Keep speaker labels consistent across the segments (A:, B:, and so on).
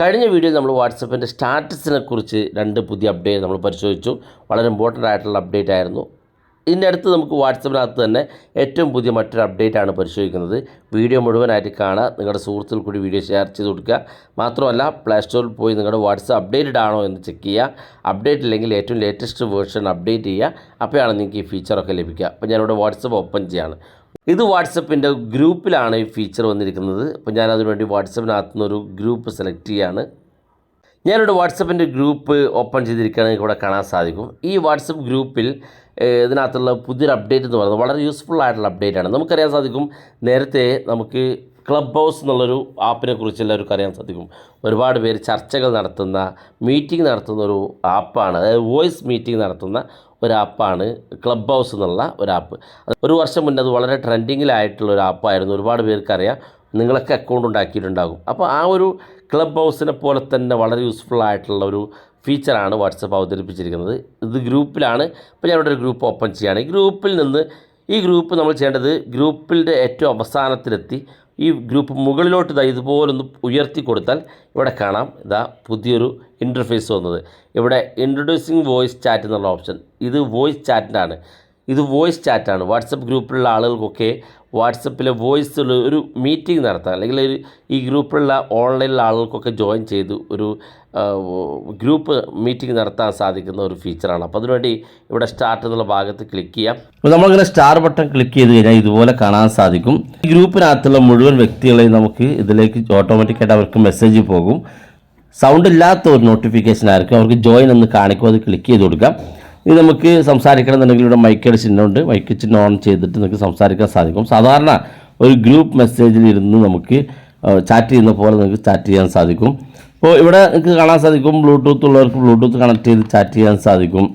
A: കഴിഞ്ഞ വീഡിയോ നമ്മൾ വാട്സപ്പിന്റെ സ്റ്റാറ്റസിനെ കുറിച്ച് രണ്ട് പുതിയ അപ്ഡേറ്റ് നമ്മൾ പരിശോധിച്ചു. വളരെ ഇമ്പോർട്ടന്റ് ആയിട്ടുള്ള അപ്ഡേറ്റ് ആയിരുന്നു. ഇതിന്റെ അടുത്ത് നമുക്ക് വാട്സപ്പിനകത്ത് തന്നെ ഏറ്റവും പുതിയ മറ്റൊരു അപ്ഡേറ്റ് ആണ് പരിശോധിക്കുന്നത്. വീഡിയോ മുഴുവനായിട്ട് കാണുക നിങ്ങളുടെ സുഹൃത്തുക്കൾ കൂടി വീഡിയോ ഷെയർ ചെയ്ത് കൊടുക്കുക. മാത്രമല്ല പ്ലേ സ്റ്റോറിൽ പോയി നിങ്ങളുടെ വാട്സപ്പ് അപ്ഡേറ്റഡ് ആണോ എന്ന് ചെക്ക് ചെയ്യുക. അപ്ഡേറ്റ് ഇല്ലെങ്കിൽ ഏറ്റവും ലേറ്റസ്റ്റ് വേർഷൻ അപ്ഡേറ്റ് ചെയ്യുക. അപ്പോഴാണ് നിങ്ങൾക്ക് ഈ ഫീച്ചറൊക്കെ ലഭിക്കുക. അപ്പോൾ ഞാനിവിടെ വാട്സപ്പ് ഓപ്പൺ ചെയ്യാണ്. ഇത് വാട്സപ്പിന്റെ ഗ്രൂപ്പിലാണ് ഈ ഫീച്ചർ വന്നിരിക്കുന്നത്. അപ്പോൾ ഞാൻ അതിനുവേണ്ടി വാട്സപ്പിനകത്തു നിന്നൊരു ഗ്രൂപ്പ് സെലക്ട് ചെയ്യുകയാണ് ഞാനിവിടെ വാട്സപ്പിന്റെ ഗ്രൂപ്പ് ഓപ്പൺ ചെയ്തിരിക്കുകയാണെങ്കിൽ ഇവിടെ കാണാൻ സാധിക്കും. ഈ വാട്സപ്പ് ഗ്രൂപ്പിൽ ഇതിനകത്തുള്ള പുതിയൊരു അപ്ഡേറ്റ് എന്ന് പറയുന്നത് വളരെ യൂസ്ഫുൾ ആയിട്ടുള്ള അപ്ഡേറ്റ് ആണ്. നമുക്കറിയാൻ സാധിക്കും നേരത്തെ നമുക്ക് ക്ലബ് ഹൗസ് എന്നുള്ളൊരു ആപ്പിനെ കുറിച്ച് എല്ലാവർക്കും അറിയാൻ സാധിക്കും. ഒരുപാട് പേര് ചർച്ചകൾ നടത്തുന്ന മീറ്റിംഗ് നടത്തുന്ന ഒരു ആപ്പാണ് അതായത് വോയിസ് മീറ്റിംഗ് നടത്തുന്ന ഒരു ആപ്പാണ്. ക്ലബ് ഹൗസ് എന്നുള്ള ഒരു ആപ്പ്. ഒരു വർഷം മുന്നേ അത് വളരെ ട്രെൻഡിങ്ങിലായിട്ടുള്ള ഒരു ആപ്പായിരുന്നു. ഒരുപാട് പേർക്കറിയാം. നിങ്ങളൊക്കെ അക്കൗണ്ട് ഉണ്ടാക്കിയിട്ടുണ്ടാകും. അപ്പോൾ ആ ഒരു ക്ലബ് ഹൗസിനെ പോലെ തന്നെ വളരെ യൂസ്ഫുൾ ആയിട്ടുള്ള ഒരു ഫീച്ചറാണ് വാട്സപ്പ് അവതരിപ്പിച്ചിരിക്കുന്നത്. ഇത് ഗ്രൂപ്പിലാണ്. ഇപ്പോൾ ഞാനിവിടെ ഒരു ഗ്രൂപ്പ് ഓപ്പൺ ചെയ്യുകയാണ്. ഈ ഗ്രൂപ്പിൽ നിന്ന് ഈ ഗ്രൂപ്പ് നമ്മൾ ചെയ്യേണ്ടത് ഗ്രൂപ്പിന്റെ ഏറ്റവും അവസാനത്തിലെത്തി ഈ ഗ്രൂപ്പ് മുകളിലോട്ട് ഇതാ ഇതുപോലൊന്ന് ഉയർത്തി കൊടുത്താൽ ഇവിടെ കാണാം ഇതാ പുതിയൊരു ഇന്റർഫേസ് വന്നത്. ഇവിടെ ഇൻട്രൊഡ്യൂസിങ് വോയിസ് ചാറ്റ് എന്നുള്ള ഓപ്ഷൻ ഇത് വോയിസ് ചാറ്റിനാണ് ഇത് വോയിസ് ചാറ്റാണ് വാട്സപ്പ് ഗ്രൂപ്പിലുള്ള ആളുകൾക്കൊക്കെ വാട്സപ്പിലെ വോയിസുള്ള ഒരു മീറ്റിംഗ് നടത്താം. അല്ലെങ്കിൽ ഒരു ഈ ഗ്രൂപ്പിലുള്ള ഓൺലൈനിലുള്ള ആളുകൾക്കൊക്കെ ജോയിൻ ചെയ്ത് ഒരു ഗ്രൂപ്പ് മീറ്റിംഗ് നടത്താൻ സാധിക്കുന്ന ഒരു ഫീച്ചറാണ് അപ്പോൾ അതിനുവേണ്ടി ഇവിടെ സ്റ്റാർട്ട് എന്നുള്ള ഭാഗത്ത് ക്ലിക്ക് ചെയ്യാം. അപ്പോൾ നമ്മളിങ്ങനെ സ്റ്റാർ ബട്ടൺ ക്ലിക്ക് ചെയ്ത് കഴിഞ്ഞാൽ ഇതുപോലെ കാണാൻ സാധിക്കും. ഈ ഗ്രൂപ്പിനകത്തുള്ള മുഴുവൻ വ്യക്തികളെയും നമുക്ക് ഇതിലേക്ക് ഓട്ടോമാറ്റിക്കായിട്ട് അവർക്ക് മെസ്സേജ് പോകും. സൗണ്ട് ഇല്ലാത്ത ഒരു നോട്ടിഫിക്കേഷൻ ആയിരിക്കും. അവർക്ക് ജോയിൻ എന്ന് കാണിക്കും അത് ക്ലിക്ക് ചെയ്ത് കൊടുക്കാം. ഇത് നമുക്ക് സംസാരിക്കണമെന്നുണ്ടെങ്കിൽ ഇവിടെ മൈക്കയുടെ ചിഹ്നമുണ്ട്. മൈക്ക് ചിഹ്നം ഓൺ ചെയ്തിട്ട് നമുക്ക് സംസാരിക്കാൻ സാധിക്കും. സാധാരണ ഒരു ഗ്രൂപ്പ് മെസ്സേജിൽ ഇരുന്ന് നമുക്ക് ചാറ്റ് ചെയ്യുന്ന പോലെ നിങ്ങൾക്ക് ചാറ്റ് ചെയ്യാൻ സാധിക്കും. അപ്പോൾ ഇവിടെ നിങ്ങൾക്ക് കാണാൻ സാധിക്കും ബ്ലൂടൂത്ത് ഉള്ളവർക്ക് ബ്ലൂടൂത്ത് കണക്ട് ചെയ്ത് ചാറ്റ് ചെയ്യാൻ സാധിക്കും.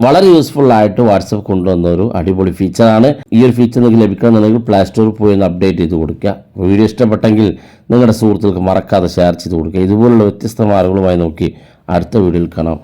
A: വളരെ യൂസ്ഫുൾ ആയിട്ട് വാട്സപ്പ് കൊണ്ടുവന്ന ഒരു അടിപൊളി ഫീച്ചറാണ് ഈ ഒരു ഫീച്ചർ നിങ്ങൾക്ക് ലഭിക്കണമെന്നുണ്ടെങ്കിൽ പ്ലേ സ്റ്റോറിൽ പോയി ഒന്ന് അപ്ഡേറ്റ് ചെയ്ത് കൊടുക്കുക. വീഡിയോ ഇഷ്ടപ്പെട്ടെങ്കിൽ നിങ്ങളുടെ സുഹൃത്തുക്കൾക്ക് മറക്കാതെ ഷെയർ ചെയ്ത് കൊടുക്കുക. ഇതുപോലുള്ള വ്യത്യസ്ത മാർഗങ്ങളുമായി നോക്കി അടുത്ത വീഡിയോയിൽ കാണാം.